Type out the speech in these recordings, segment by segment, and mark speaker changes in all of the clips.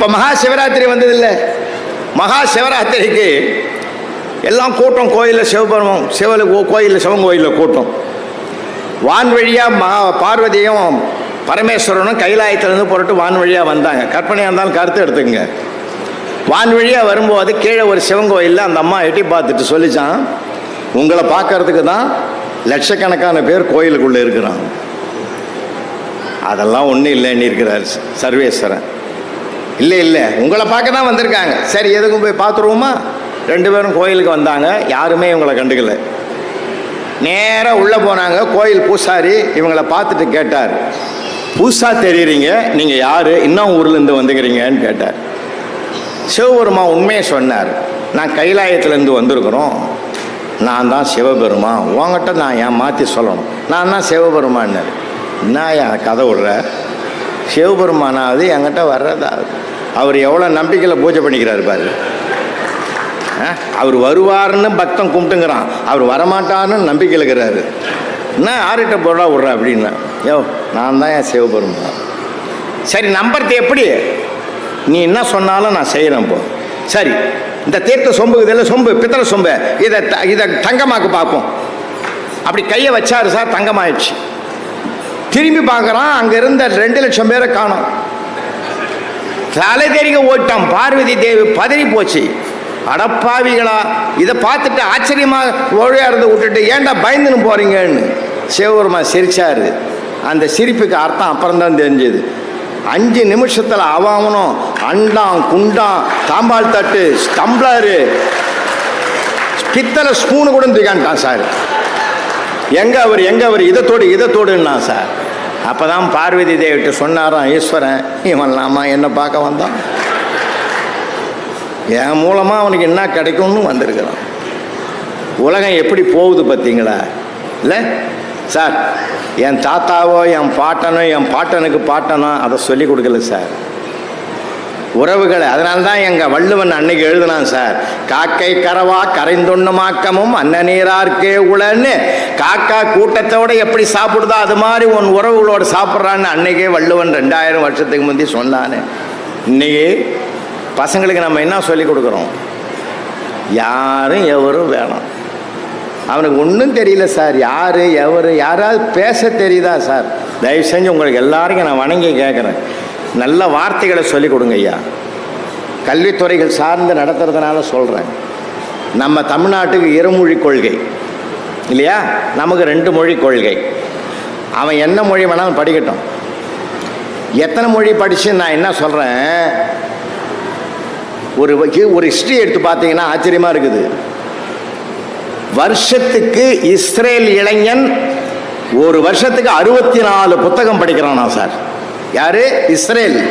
Speaker 1: இப்போ மகா சிவராத்திரி வந்ததில்லை. மகா சிவராத்திரிக்கு எல்லாம் கூட்டம் கோயிலில் சிவபெருமம் சிவல கோயிலில் சிவன் கோயிலில் கூட்டம். வான் வழியாக மா பார்வதியும் பரமேஸ்வரனும் கைலாயத்திலேருந்து புரட்டு வான் வழியாக வந்தாங்க. கற்பனையாக இருந்தாலும் கருத்து எடுத்துங்க வான் வழியாக வரும்போது கீழே ஒரு சிவன் கோயிலில் அந்த அம்மா எட்டி பார்த்துட்டு சொல்லிச்சான் உங்களை பார்க்கறதுக்கு தான் லட்சக்கணக்கான பேர் கோயிலுக்குள்ளே இருக்கிறாங்க. அதெல்லாம் ஒன்றும் இல்லைன்னு இருக்கிறார் சர்வேஸ்வரன். இல்லை இல்லை. உங்களை பார்க்க தான் வந்திருக்காங்க. சரி எதுக்கும் போய் பார்த்துருவோமா? ரெண்டு பேரும் கோயிலுக்கு வந்தாங்க. யாருமே இவங்களை கண்டுக்கல. நேராக உள்ளே போனாங்க. கோயில் பூசாரி இவங்களை பார்த்துட்டு கேட்டார். புதுசாக தெரியுறீங்க? நீங்கள் யார்? இன்னும் ஊர்லேருந்து வந்துக்கிறீங்கன்னு கேட்டார். சிவபெருமா உண்மையை சொன்னார். நான் கைலாயத்துலேருந்து வந்திருக்கிறோம். நான் தான் சிவபெருமா. உங்ககிட்ட நான் ஏன் மாற்றி சொல்லணும்? நான் தான் சிவபெருமான்னார். என்ன என் கதை விடுற? சிவபெருமானாவது என்கிட்ட வர்றதாவது அவர் எவ்வளோ நம்பிக்கையில் பூஜை பண்ணிக்கிறாரு பாரு. ஆ? அவர் வருவார்னு பக்தன் கும்பிட்டுங்கிறான். அவர் வரமாட்டார்னு நம்பிக்கை இருக்கிறாரு. என்ன யார்கிட்ட பொருளா விட்றா அப்படின்னா. யோ நான் தான் என் சிவபெருமான். சரி நம்புறது எப்படி? நீ என்ன சொன்னாலும் நான் செய்கிறேன் இப்போ சரி இந்த தீர்த்த சொம்பு இதெல்லாம் சொம்பு பித்தளை சொம்பு இதை த- இதை தங்கமாக்கு பார்ப்போம். அப்படி கையை வச்சாரு சார் தங்கமாயிடுச்சு. திரும்பி பார்க்குறான் அங்கே இருந்த ரெண்டு லட்சம் பேரை காணும். தலை தெறிக்க ஓட்டான் பார்வதி தேவி பதறி போச்சு. அடப்பாவிகளா இதை பார்த்துட்டு ஆச்சரியமாக ஒழியா விட்டுட்டு ஏன்டா பயந்துன்னு போகிறீங்கன்னு சிவபெருமா சிரிச்சாரு. அந்த சிரிப்புக்கு அர்த்தம் அப்புறம் தான் தெரிஞ்சது. அஞ்சு நிமிஷத்தில் அவனும் அண்டாம் குண்டாம் தாம்பால் தட்டு ஸ்டம்ளரு பித்தளை ஸ்பூனு கூட தூக்கான்ட்டான் சார். எங்க அவர் எங்க அவர்? இதை தோடு இதை தோடுன்னா சார். அப்பதான் பார்வதி தேவிட்டு சொன்னாராம் ஈஸ்வரன் இவன் அம்மா என்ன பார்க்க வந்தான்? என் மூலமா அவனுக்கு என்ன கிடைக்கும்னு வந்திருக்கிறான். உலகம் எப்படி போகுது பார்த்தீங்களா? இல்லை? சார் என் தாத்தாவோ என் பாட்டனோ என் பாட்டனுக்கு பாட்டனோ அதை சொல்லி கொடுக்கல சார். உறவுகளை அதனால்தான் எங்கள் வள்ளுவன் அன்னைக்கு எழுதினான் சார். காக்கை கரவா கரைந்துண்ணுமாக்கமும் அன்ன நீரார்க்கே உளன்னு. காக்கா கூட்டத்தோட எப்படி சாப்பிடுதோ அது மாதிரி உன் உறவுகளோட சாப்பிட்றான்னு அன்னைக்கே வள்ளுவன் ரெண்டாயிரம் வருஷத்துக்கு முந்தி சொன்னானே. இன்னைக்கு பசங்களுக்கு நம்ம என்ன சொல்லி கொடுக்குறோம்? யாரும் எவரும் வேணாம். அவனுக்கு ஒன்றும் தெரியல சார். யார் எவர் யாராவது பேச தெரியுதா சார்? தயவு செஞ்சு உங்களுக்கு எல்லாருக்கும் நான் வணங்கி கேட்குறேன். நல்ல வார்த்தைகளை சொல்லிக் கொடுங்க ஐயா. கல்வித்துறைகள் சார்ந்து நடத்துறதுனால சொல்கிறேன் நம்ம தமிழ்நாட்டுக்கு இருமொழி கொள்கை. இல்லையா? நமக்கு ரெண்டு மொழி கொள்கை. அவன் என்ன மொழி வேணாலும் படிக்கட்டும். எத்தனை மொழி படித்து நான் என்ன சொல்கிறேன் ஒரு ஒரு ஹிஸ்ட்ரி எடுத்து பார்த்தீங்கன்னா ஆச்சரியமாக இருக்குது. வருஷத்துக்கு இஸ்ரேல் இளைஞன் ஒரு வருஷத்துக்கு அறுபத்தி நாலு புத்தகம் படிக்கிறானா சார்? யாரு? இஸ்ரேல்.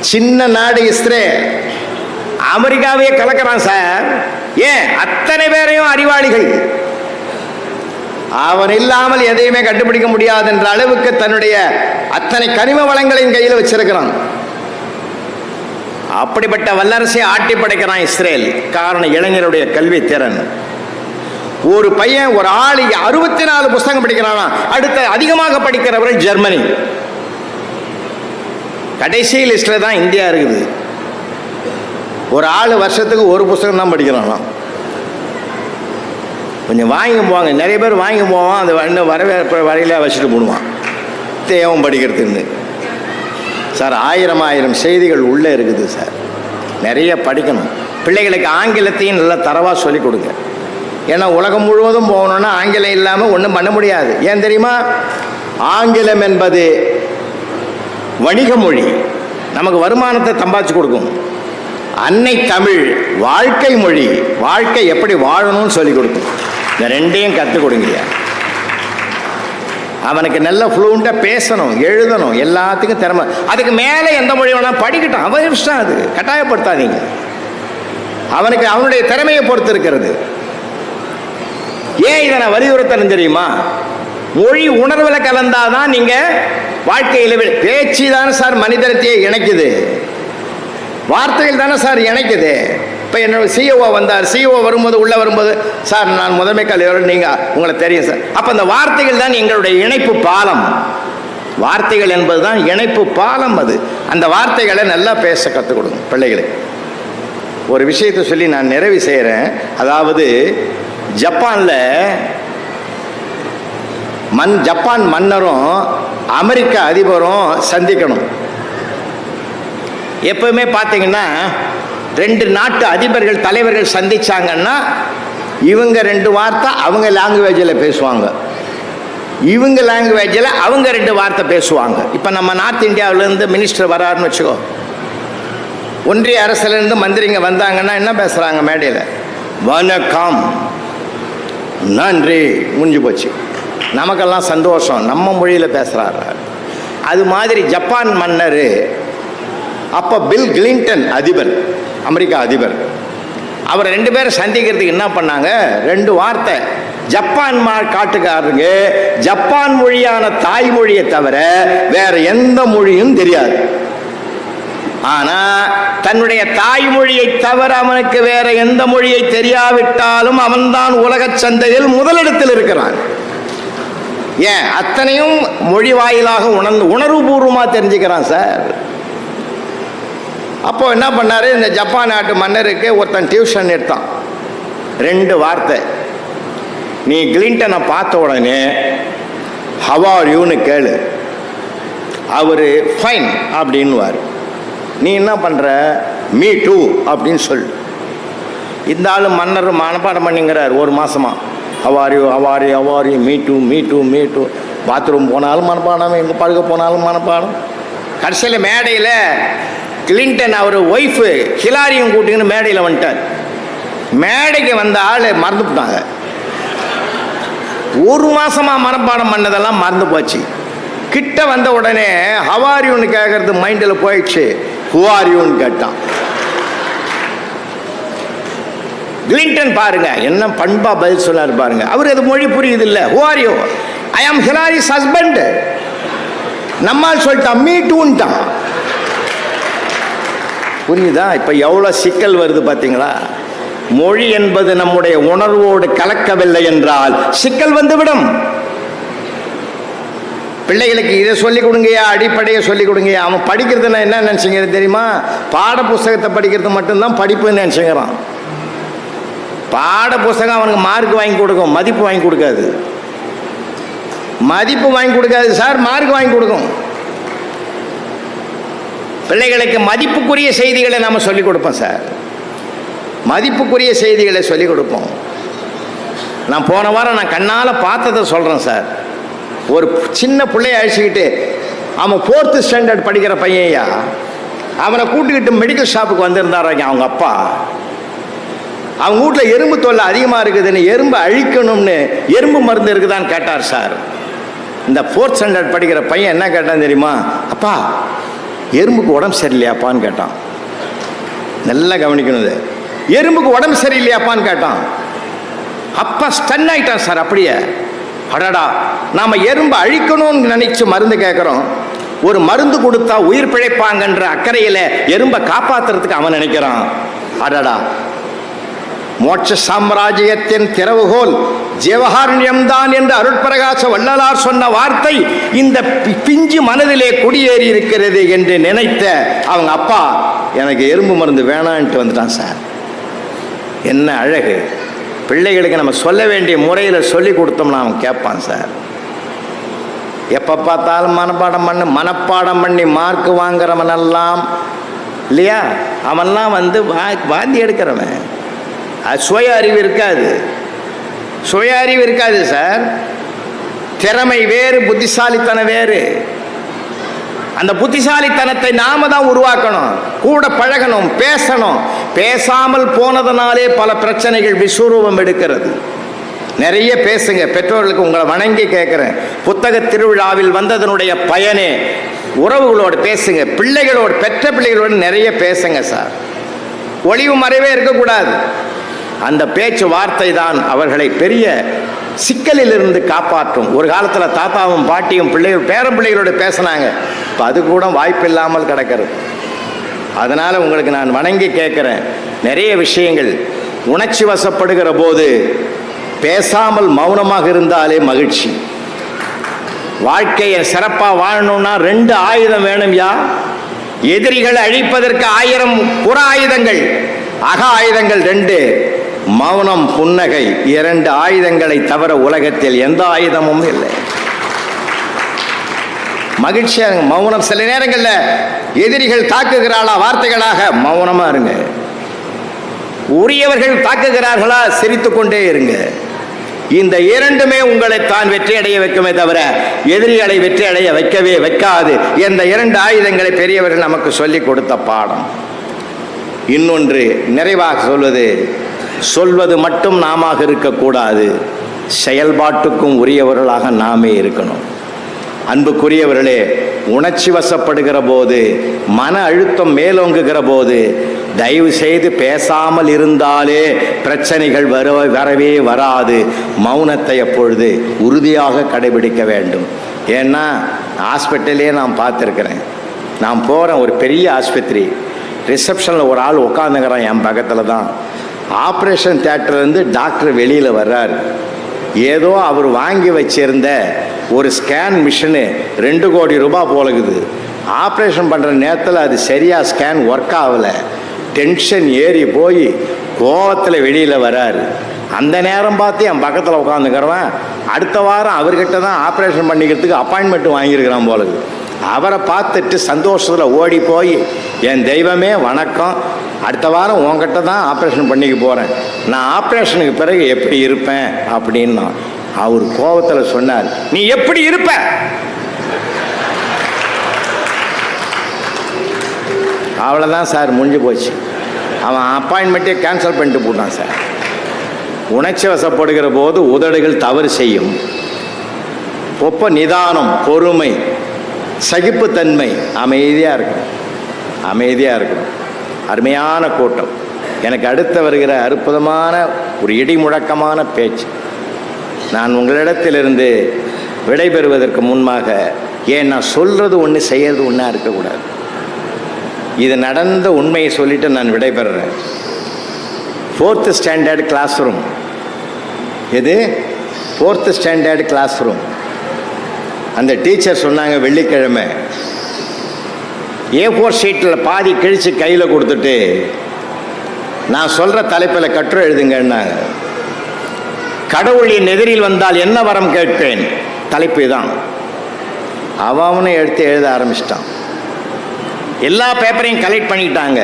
Speaker 1: சின்ன நாடு இஸ்ரேல். அமெரிக்காவையே கலக்கிறான் சார். ஏன்? அத்தனை பேரையும் அறிவாளிகள். அவன் இல்லாமல் எதையுமே கண்டுபிடிக்க முடியாது என்ற அளவுக்கு தன்னுடைய அத்தனை கனிம வளங்களையும் கையில் வச்சிருக்கிறான். அப்படிப்பட்ட வல்லரசை ஆட்டி படைக்கிறான் இஸ்ரேல். காரணம் இளைஞருடைய கல்வி திறன். ஒரு பையன் ஒரு ஆள் அறுபத்தி நாலு புஸ்தகம் படிக்கிறானா? அடுத்த அதிகமாக படிக்கிறவர் ஜெர்மனி. கடைசி லிஸ்ட்டில் தான் இந்தியா இருக்குது. ஒரு ஆள் வருஷத்துக்கு ஒரு புஸ்தகம் தான் படிக்கிறானா கொஞ்சம் வாங்கி போவாங்க நிறைய பேர் வாங்கி போவான். அந்த வந்து வரவேற்பு வரையில வச்சுட்டு போடுவான். தேவம் படிக்கிறதுன்னு. சார் ஆயிரம் ஆயிரம் செய்திகள் உள்ளே இருக்குது சார். நிறைய படிக்கணும். பிள்ளைகளுக்கு ஆங்கிலத்தையும் நல்லா தரவாக சொல்லிக் கொடுங்க. ஏன்னா உலகம் முழுவதும் போகணுன்னா ஆங்கிலம் இல்லாமல் ஒன்றும் பண்ண முடியாது. ஏன் தெரியுமா? ஆங்கிலம் என்பது வணிக மொழி. நமக்கு வருமானத்தை சம்பாதிச்சு கொடுக்கும். அன்னை தமிழ் வாழ்க்கை மொழி வாழ்க்கை எப்படி வாழணும்னு சொல்லி கொடுக்கும். இந்த ரெண்டையும் கற்றுக் கொடுங்க அவனுக்கு நல்ல ஃப்ளூண்ட்டாக பேசணும் எழுதணும் எல்லாத்துக்கும் திறமை. அதுக்கு மேலே எந்த மொழி வேணாலும் படிக்கட்டும். அவன் இஷ்டம் அது. கட்டாயப்படுத்தாதீங்க. அவனுக்கு அவனுடைய திறமையை பொறுத்து இருக்கிறது. ஏன் இதை நான் வலியுறுத்தணும் தெரியுமா? மொழி உணர்வில் கலந்தாதான் நீங்க வாழ்க்கையில் பேச்சு தானே சார் மனிதரத்தையே இணைக்குது. வார்த்தைகள் தானே சார் இணைக்குது. இப்போ என்னோட சிஓ வந்தார். சிஓ வரும்போது உள்ளே வரும்போது சார் நான் முதன்மை கல்வியோட நீங்கள் உங்களை தெரியும் சார். அப்போ அந்த வார்த்தைகள் தான் எங்களுடைய இணைப்பு பாலம். வார்த்தைகள் என்பது தான் இணைப்பு பாலம் அது. அந்த வார்த்தைகளை நல்லா பேச கற்றுக் கொடுங்க பிள்ளைகளுக்கு ஒரு விஷயத்தை சொல்லி நான் நிறைவு செய்கிறேன் அதாவது ஜப்பானில் மண் ஜப்பான் மன்னரும் அமெரிக்க அதிபரும் சந்திக்கணும். எப்பவுமே பார்த்தீங்கன்னா ரெண்டு நாட்டு அதிபர்கள் தலைவர்கள் சந்திச்சாங்கன்னா இவங்க ரெண்டு வார்த்தை அவங்க லாங்குவேஜில் பேசுவாங்க. இவங்க லாங்குவேஜில் அவங்க ரெண்டு வார்த்தை பேசுவாங்க. இப்போ நம்ம நார்த் இந்தியாவிலேருந்து மினிஸ்டர் வராருன்னு வச்சுக்கோ. ஒன்றிய அரசுலேருந்து மந்திரிங்க வந்தாங்கன்னா என்ன பேசுகிறாங்க மேடையில்? வணக்கம். நன்றி. முடிஞ்சு போச்சு. நமக்கெல்லாம் சந்தோஷம். நம்ம மொழியில் பேசுகிறாரு அது மாதிரி ஜப்பான் மன்னர் அப்போ பில் கிளின்டன் அதிபர் அமெரிக்கா அதிபர் அவர் ரெண்டு பேரும் சந்திக்கிறதுக்கு என்ன பண்ணாங்க? ரெண்டு வார்த்தை. ஜப்பான் மா காட்டுக்காரங்க ஜப்பான் மொழியான தாய்மொழியை தவிர வேற எந்த மொழியும் தெரியாது. ஆனா தன்னுடைய தாய்மொழியை தவிர அவனுக்கு வேற எந்த மொழியை தெரியாவிட்டாலும் அவன்தான் உலக சந்தையில் முதலிடத்தில் இருக்கிறான். ஏன்? அத்தனையும் மொழி வாயிலாக உணர்ந்து உணர்வுபூர்வமாக தெரிஞ்சுக்கிறான் சார். அப்போ என்ன பண்ணார்? இந்த ஜப்பான் நாட்டு மன்னருக்கு ஒருத்தன் டியூஷன் எடுத்தான். ரெண்டு வார்த்தை. நீ கிளின்டனை பார்த்த உடனே ஹவார் யூன்னு கேளு. அவர் ஃபைன் அப்படின்னுவார். நீ என்ன பண்ணுற மீ டூ அப்படின்னு சொல்லு. இந்த ஆள் மன்னர் மனப்பாடம் பண்ணிங்கிறார் ஒரு மாதமாக அவாரியோ அவாரி அவாரி மீ மீட்டும் மீட்டும் பாத்ரூம் போனாலும் மனப்பாடம் எங்கே படுக்க போனாலும் மனப்பாடம். கடைசியில் மேடையில் கிளின்டன் அவர் ஒய்ஃபு ஹிலாரியும் கூட்டிங்கன்னு மேடையில் வந்துட்டார். மேடைக்கு வந்த ஆள் மறந்துவிட்டாங்க ஒரு மாசமா மனப்பாடம் பண்ணதெல்லாம் மறந்து போச்சு. கிட்ட வந்த உடனே ஹவாரியூன்னு கேட்கறது மைண்டில் போயிடுச்சு. ஹுவாரியூன்னு கேட்டான். கிளின்டன் பாருங்க என்ன பண்பா பதில் சொன்னார் பாருங்க. அவர் அது மொழி புரியுது இல்ல ஹுவாரியோ ஐ ஆம் ஹிலாரிஸ் ஹஸ்பண்ட் நம்மால் சொல்லிட்டான் மீ டூன்ட்டான் புரியுதா? இப்போ எவ்வளோ சிக்கல் வருது பார்த்தீங்களா மொழி என்பது நம்முடைய உணர்வோடு கலக்கவில்லை என்றால் சிக்கல் வந்துவிடும். பிள்ளைகளுக்கு இதை சொல்லிக் கொடுங்கயா அடிப்படையை சொல்லிக் கொடுங்கயா அவன் படிக்கிறதுனா என்ன நினச்சிங்க தெரியுமா? பாட புஸ்தகத்தை படிக்கிறது மட்டும்தான் படிப்புன்னு நினச்சிக்கிறான் பாட புஸ்தகம் அவனுக்கு மார்க் வாங்கி கொடுக்கும். மதிப்பு வாங்கி கொடுக்காது. மதிப்பு வாங்கி கொடுக்காது சார் மார்க் வாங்கி கொடுக்கும். பிள்ளைகளுக்கு மதிப்புக்குரிய செய்திகளை நாம் சொல்லிக் கொடுப்போம் சார். மதிப்புக்குரிய செய்திகளை சொல்லிக் கொடுப்போம். நான் போன வாரம் நான் கண்ணால் பார்த்ததை சொல்கிறேன் சார். ஒரு சின்ன பிள்ளைய அழைச்சிக்கிட்டு அவன் ஃபோர்த்து ஸ்டாண்டர்ட் படிக்கிற பையன்யா அவனை கூட்டுக்கிட்டு மெடிக்கல் ஷாப்புக்கு வந்திருந்தாராங்க அவங்க அப்பா. அவங்க வீட்டில் எறும்பு தொல்லை அதிகமாக இருக்குதுன்னு எறும்பு அழிக்கணும்னு எறும்பு மருந்து இருக்குதான்னு கேட்டார் சார். இந்த ஃபோர்த் ஸ்டாண்டர்ட் படிக்கிற பையன் என்ன கேட்டான் தெரியுமா? அப்பா எறும்புக்கு உடம்பு சரியில்லையாப்பான்னு கேட்டான். நல்லா கவனிக்கணும் இது. எறும்புக்கு உடம்பு சரியில்லையாப்பான்னு கேட்டான். அப்பா ஸ்டன் ஆயிட்டான் சார் அப்படியே. அடடா நாம் எறும்பு அழிக்கணும்னு நினச்சி மருந்து கேட்குறோம் ஒரு மருந்து கொடுத்தா உயிர் பிழைப்பாங்கன்ற அக்கறையில் எறும்பை காப்பாத்துறதுக்கு அவன் நினைக்கிறான். அடடா மோட்ச சாம்ராஜ்யத்தின் திறவுகோல் ஜீவகாருண்யம்தான் என்று அருட்பிரகாச வள்ளலார் சொன்ன வார்த்தை இந்த பி- பிஞ்சு மனதிலே குடியேறி இருக்கிறது என்று நினைத்த அவங்க அப்பா எனக்கு எறும்பு மருந்து வேணான்ட்டு வந்துட்டான் சார். என்ன அழகு. பிள்ளைகளுக்கு நம்ம சொல்ல வேண்டிய முறையில் சொல்லி கொடுத்தோம்னா அவன் கேட்பான் சார். எப்போ பார்த்தாலும் மனப்பாடம் பண்ணு மனப்பாடம் பண்ணி மார்க் வாங்குறவனெல்லாம் இல்லையா? அவன்லாம் வந்து வா வாந்தி எடுக்கிறவன். அது சுய அறிவு இருக்காது. சுய அறிவு இருக்காது சார். திறமை வேறு புத்திசாலித்தனம் வேறு. அந்த புத்திசாலித்தனத்தை நாம தான் உருவாக்கணும். கூட பழகணும் பேசணும். பேசாமல் போனதனாலே பல பிரச்சனைகள் விஸ்வரூபம் எடுக்கிறது. நிறைய பேசுங்க. பெற்றோர்களுக்கு உங்களை வணங்கி கேட்குறேன். புத்தக திருவிழாவில் வந்ததனுடைய பயனே உறவுகளோடு பேசுங்க. பிள்ளைகளோடு பெற்ற பிள்ளைகளோடு நிறைய பேசுங்க சார். ஒளிவு மறைவே இருக்கக்கூடாது. அந்த பேச்சு வார்த்தை தான் அவர்களை பெரிய சிக்கலிலிருந்து காப்பாற்றும். ஒரு காலத்தில் தாத்தாவும் பாட்டியும் பிள்ளைகள் பேரன் பிள்ளைகளோடு பேசினாங்க. இப்போ அது கூட வாய்ப்பு இல்லாமல் கிடக்கிறது. அதனால் உங்களுக்கு நான் வணங்கி கேட்குறேன். நிறைய விஷயங்கள் உணர்ச்சி வசப்படுகிற போது பேசாமல் மௌனமாக இருந்தாலே மகிழ்ச்சி. வாழ்க்கையை சிறப்பாக வாழணும்னா ரெண்டு ஆயுதம் வேணும் யா? எதிரிகளை அழிப்பதற்கு ஆயிரம் புற ஆயுதங்கள் அக ஆயுதங்கள் ரெண்டு. மௌனம் புன்னகை இரண்டு ஆயுதங்களை தவிர உலகத்தில் எந்த ஆயுதமும் இல்லை. மகிழ்ச்சியா இருங்க. மௌனம் சில நேரங்களில் எதிரிகள் தாக்குகிறாளா? வார்த்தைகளாக மௌனமா இருங்க. உரியவர்கள் தாக்குகிறார்களா? சிரித்து கொண்டே இருங்க. இந்த இரண்டுமே உங்களை தான் வெற்றி அடைய வைக்குமே தவிர எதிரிகளை வெற்றி அடைய வைக்கவே வைக்காது. இந்த இரண்டு ஆயுதங்களை பெரியவர்கள் நமக்கு சொல்லிக் கொடுத்த பாடம். இன்னொன்று நிறைவாக சொல்வது சொல்வது மட்டும் நாம இருக்கக்கூடாது. செயல்பாட்டுக்கும் உரியவர்களாக நாமே இருக்கணும். அன்புக்குரியவர்களே உணர்ச்சி வசப்படுகிற போது மன அழுத்தம் மேலோங்குகிற போது தயவு செய்து பேசாமல் இருந்தாலே பிரச்சனைகள் வர வரவே வராது. மௌனத்தை அப்பொழுது உறுதியாக கடைபிடிக்க வேண்டும். ஏன்னா ஹாஸ்பிட்டலே நான் பார்த்துருக்குறேன். நான் போகிறேன் ஒரு பெரிய ஆஸ்பத்திரி. ரிசப்ஷனில் ஒரு ஆள் உட்காந்துக்கிறான் என் பக்கத்தில் தான் ஆப்ரேஷன் தேட்டர்லேருந்து டாக்டர் வெளியில் வர்றார். ஏதோ அவர் வாங்கி வச்சிருந்த ஒரு ஸ்கேன் மிஷினு ரெண்டு கோடி ரூபாய் போலகுது ஆப்ரேஷன் பண்ணுற நேரத்தில் அது சரியாக ஸ்கேன் ஒர்க் ஆகலை. டென்ஷன் ஏறி போய் கோவத்தில் வெளியில் வராரு அந்த நேரம் பார்த்து என் பக்கத்தில் உட்காந்துக்கிறவன் அடுத்த வாரம் அவர்கிட்ட தான் ஆப்ரேஷன் பண்ணிக்கிறதுக்கு அப்பாயின்மெண்ட் வாங்கியிருக்கிறான் போலது அவரை பார்த்துட்டு சந்தோஷத்தில் ஓடி போய் என் தெய்வமே வணக்கம். அடுத்த வாரம் உன்கிட்ட தான் ஆப்ரேஷன் பண்ணிக்க போகிறேன் நான் ஆப்ரேஷனுக்கு பிறகு எப்படி இருப்பேன் அப்படின்னா அவர் கோபத்தில் சொன்னார் நீ எப்படி இருப்ப? அவ்வளோதான் சார் முடிஞ்சு போச்சு. அவன் அப்பாயின்மெண்ட்டே கேன்சல் பண்ணிட்டு போட்டான் சார். உணர்ச்சி வசப்படுகிற போது உதடுகள் தவறு செய்யும். ஒப்ப நிதானம் பொறுமை சகிப்புத்தன்மை அமைதியாக இருக்கும் அமைதியாக இருக்கணும். அருமையான கூட்டம். எனக்கு அடுத்து வருகிற அற்புதமான ஒரு இடி முழக்கமான பேச்சு. நான் உங்களிடத்திலிருந்து விடைபெறுவதற்கு முன்பாக ஏன் நான் சொல்கிறது ஒன்று செய்கிறது ஒன்றா இருக்கக்கூடாது. இது நடந்த உண்மையை சொல்லிவிட்டு நான் விடைபெறுறேன். ஃபோர்த்து ஸ்டாண்டர்ட் கிளாஸ் ரூம் எது? ஃபோர்த்து ஸ்டாண்டர்ட் கிளாஸ் ரூம் அந்த டீச்சர் சொன்னாங்க வெள்ளிக்கிழமை. ஏ ஃபோர் ஷீட்டில் பாதி கிழிச்சு கையில் கொடுத்துட்டு நான் சொல்கிற தலைப்பில் கட்டுரை எழுதுங்கன்னாங்க. கடவுளின் எதிரில் வந்தால் என்ன வரம் கேட்பேன்? தலைப்பு தான் அவனை எடுத்து எழுத ஆரம்பிச்சிட்டான். எல்லா பேப்பரையும் கலெக்ட் பண்ணிட்டாங்க.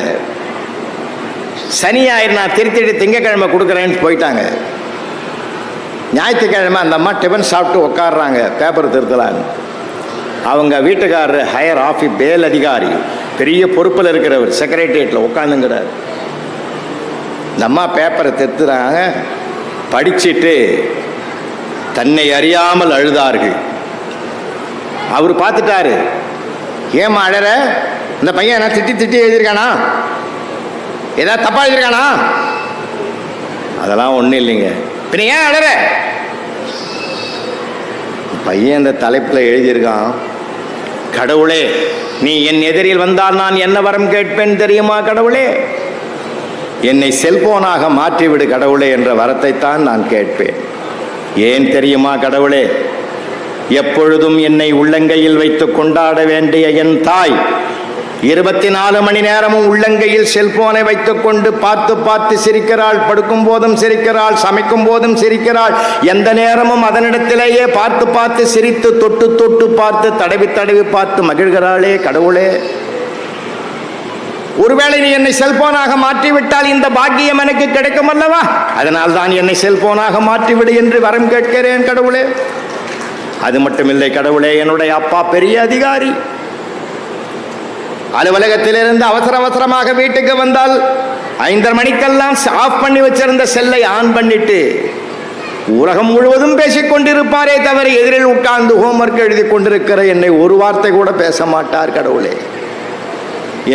Speaker 1: சனி நான் திருத்திட்டு திங்கக்கிழமை கொடுக்குறேன்னு போயிட்டாங்க. ஞாயிற்றுக்கிழமை அந்த அம்மா டிஃபன் சாப்பிட்டு உட்காடுறாங்க பேப்பர் திருத்தலான்னு. அவங்க வீட்டுக்காரர் ஹையர் ஆஃபி பேல் அதிகாரி. பெரிய பொறுப்பில் இருக்கிறவர் செக்ரட்டரியேட்டில் உட்காந்துங்கிறார் இந்த அம்மா பேப்பரை திருத்துறாங்க படிச்சுட்டு தன்னை அறியாமல் அழுதார்கள். அவர் பார்த்துட்டாரு. ஏம்மா அழற? இந்த பையன் என்ன திட்டி திட்டி எழுதியிருக்கானா? ஏதாவது தப்பா எழுதியிருக்கானா? அதெல்லாம் ஒன்றும் இல்லைங்க. பின்ன ஏன் அழற? பையன் இந்த தலைப்பில் எழுதியிருக்கான். கடவுளே நீ என் எதிரில் வந்தால் நான் என்ன வரம் கேட்பேன் தெரியுமா கடவுளே? என்னை செல்போனாக மாற்றிவிடு கடவுளே என்ற வரத்தைத்தான் நான் கேட்பேன். ஏன் தெரியுமா கடவுளே? எப்பொழுதும் என்னை உள்ளங்கையில் வைத்து கொண்டாட வேண்டிய என் தாய் இருபத்தி நாலு மணி நேரமும் உள்ளங்கையில் செல்போனை வைத்துக்கொண்டு பார்த்து பார்த்து சிரிக்கிறாள் படுக்கும் போதும் சிரிக்கிறாள் சமைக்கும் போதும் சிரிக்கிறாள். எந்த நேரமும் அதனிடத்திலேயே பார்த்து பார்த்து சிரித்து தொட்டு தொட்டு பார்த்து தடவி தடவி பார்த்து மகிழ்கிறாளே கடவுளே. ஒருவேளை நீ என்னை செல்போனாக மாற்றிவிட்டால் இந்த பாக்கியம் எனக்கு கிடைக்கும் அல்லவா? அதனால் தான் என்னை செல்போனாக மாற்றிவிடு என்று வரம் கேட்கிறேன் கடவுளே. அது மட்டுமில்லை கடவுளே என்னுடைய அப்பா பெரிய அதிகாரி. அலுவலகத்திலிருந்து அவசர அவசரமாக வீட்டுக்கு வந்தால் ஐந்தரை மணிக்கெல்லாம் ஆஃப் பண்ணி வச்சிருந்த செல்லை ஆன் பண்ணிட்டு உலகம் முழுவதும் பேசிக் கொண்டிருப்பாரே தவிர எதிரில் உட்கார்ந்து ஹோம்ஒர்க் எழுதி கொண்டிருக்கிற என்னை ஒரு வார்த்தை கூட பேச மாட்டார் கடவுளே.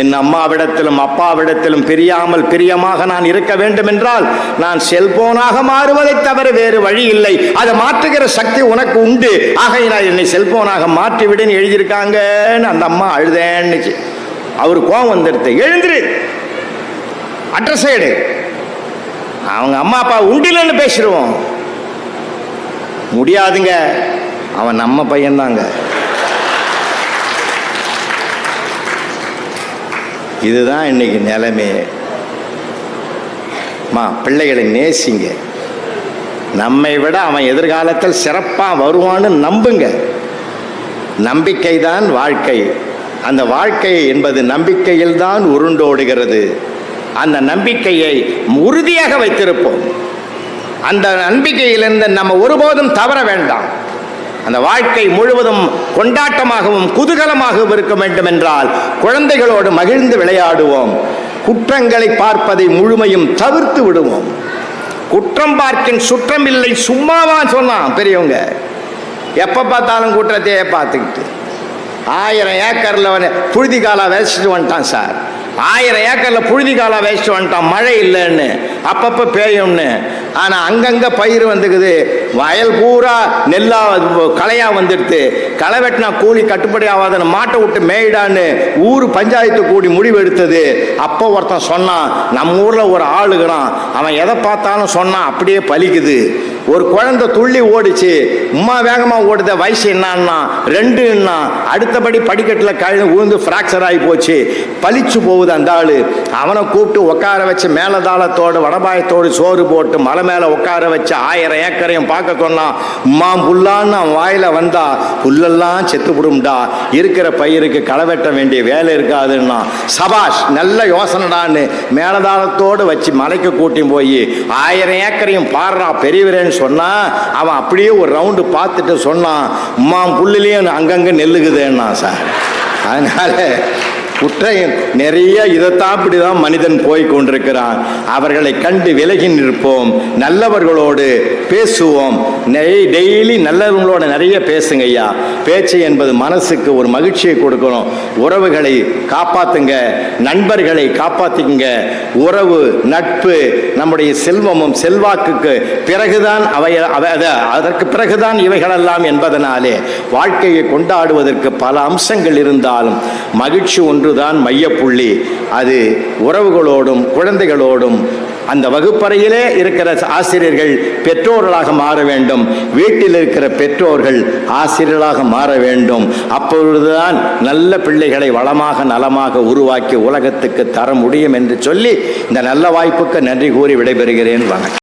Speaker 1: என் அம்மாவிடத்திலும் அப்பாவிடத்திலும் பிரியாமல் பிரியமாக நான் இருக்க வேண்டும் என்றால் நான் செல்போனாக மாறுவதை தவிர வேறு வழி இல்லை. அதை மாற்றுகிற சக்தி உனக்கு உண்டு. ஆகையினால் என்னை செல்போனாக மாற்றிவிடுன்னு எழுதியிருக்காங்கன்னு அந்த அம்மா அழுதேன்னுச்சு அவர் கோவம் வந்துடுது எழுந்துரு. அட்ரஸ் எடு. அவங்க அம்மா அப்பா உண்டிலன்னு பேசிடுவோம். முடியாதுங்க. அவன் நம்ம பையன்தாங்க. இதுதான் இன்னைக்கு நிலைமையே மா பிள்ளைகளை நேசிங்க. நம்மை விட அவன் எதிர்காலத்தில் சிறப்பாக வருவான்னு நம்புங்க. நம்பிக்கை தான் வாழ்க்கை. அந்த வாழ்க்கை என்பது நம்பிக்கையில் தான் உருண்டோடுகிறது. அந்த நம்பிக்கையை உறுதியாக வைத்திருப்போம். அந்த நம்பிக்கையிலிருந்து நம்ம ஒருபோதும் தவற வேண்டாம். அந்த வாழ்க்கை முழுவதும் கொண்டாட்டமாகவும் குதூகலமாகவும் இருக்க வேண்டும் என்றால் குழந்தைகளோடு மகிழ்ந்து விளையாடுவோம். குற்றங்களை பார்ப்பதை முழுமையும் தவிர்த்து விடுவோம். குற்றம் பார்க்கின் சுற்றம் இல்லை சும்மாவான் சொன்னான் பெரியவங்க. எப்போ பார்த்தாலும் குற்றத்தையே பார்த்துக்கிட்டு. ஆயிரம் ஏக்கரில் புழுதி காலா விதைச்சிட்டு வந்துட்டான் சார். ஆயிரம் ஏக்கரில் புழுதி காலா விதைச்சிட்டு வந்துட்டான். மழை இல்லைன்னு. அப்பப்போ பேயும்னு ஆனால் அங்கங்கே பயிர் வந்துக்குது. வயல் பூரா நெல்லாக களையாக வந்துடுது. களை வெட்டினா கூலி கட்டுப்படி ஆகாதுன்னு மாட்டை விட்டு மேயிடான்னு ஊர் பஞ்சாயத்து கூடி முடிவு எடுத்தது அப்போ ஒருத்தன் சொன்னான் நம்ம ஊரில் ஒரு ஆளுகிறான். அவன் எதை பார்த்தாலும் சொன்னான் அப்படியே பலிக்குது. ஒரு குழந்தை துள்ளி ஓடிச்சு உமா வேகமாக ஓடுத வயசு என்னன்னா? ரெண்டுன்னா அடுத்தபடி படிக்கட்டில் கழு உழுந்து ஃப்ராக்சர் ஆகி போச்சு. பளிச்சு போகுது அந்த ஆள். அவனை கூப்பிட்டு உட்கார வச்சு மேலதாளத்தோடு வடபாயத்தோடு சோறு போட்டு மலை மேலே உட்கார வச்சு ஆயிரம் ஏக்கரையும் பார்க்க சொன்னான் உமா புல்லான்னு அவன் வாயில் வந்தா புல்லெல்லாம் செத்து விடும்டா இருக்கிற பயிருக்கு களை வெட்ட வேண்டிய வேலை இருக்காதுன்னா சபாஷ் நல்ல யோசனைடான்னு மேலதாளத்தோடு வச்சு மலைக்கு கூட்டி போய் ஆயிரம் ஏக்கரையும் பாடுறா பெரியவரேன்னு சொன்னா அவன் அப்படியே ஒரு ரவுண்டு பார்த்துட்டு சொன்னான் மாம் புல்லுலேயும் அங்கங்கே நெல்லுக்குதேன்னா சார். அதனால குற்றம் நிறைய இதைத்தான் இப்படிதான் மனிதன் போய் கொண்டிருக்கிறான் அவர்களை கண்டு விலகி நிற்போம். நல்லவர்களோடு பேசுவோம். நெய்- டெய்லி நல்லவங்களோட நிறைய பேசுங்க ஐயா. பேச்சு என்பது மனசுக்கு ஒரு மகிழ்ச்சியை கொடுக்கணும். உறவுகளை காப்பாத்துங்க. நண்பர்களை காப்பாத்திக்குங்க. உறவு நட்பு நம்முடைய செல்வமும் செல்வாக்குக்கு பிறகுதான் அவை அதற்கு பிறகுதான் இவைகளெல்லாம் என்பதனாலே வாழ்க்கையை கொண்டாடுவதற்கு பல அம்சங்கள் இருந்தாலும் மகிழ்ச்சி ஒன்று ஒன்றுதான் மையப்புள்ளி. அது உறவுகளோடும் குழந்தைகளோடும். அந்த வகுப்பறையிலே இருக்கிற ஆசிரியர்கள் பெற்றோர்களாக மாற வேண்டும். வீட்டில் இருக்கிற பெற்றோர்கள் ஆசிரியர்களாக மாற வேண்டும். அப்பொழுதுதான் நல்ல பிள்ளைகளை வளமாக நலமாக உருவாக்கி உலகத்துக்கு தர முடியும் என்று சொல்லி இந்த நல்ல வாய்ப்புக்கு நன்றி கூறி விடைபெறுகிறேன். வணக்கம்.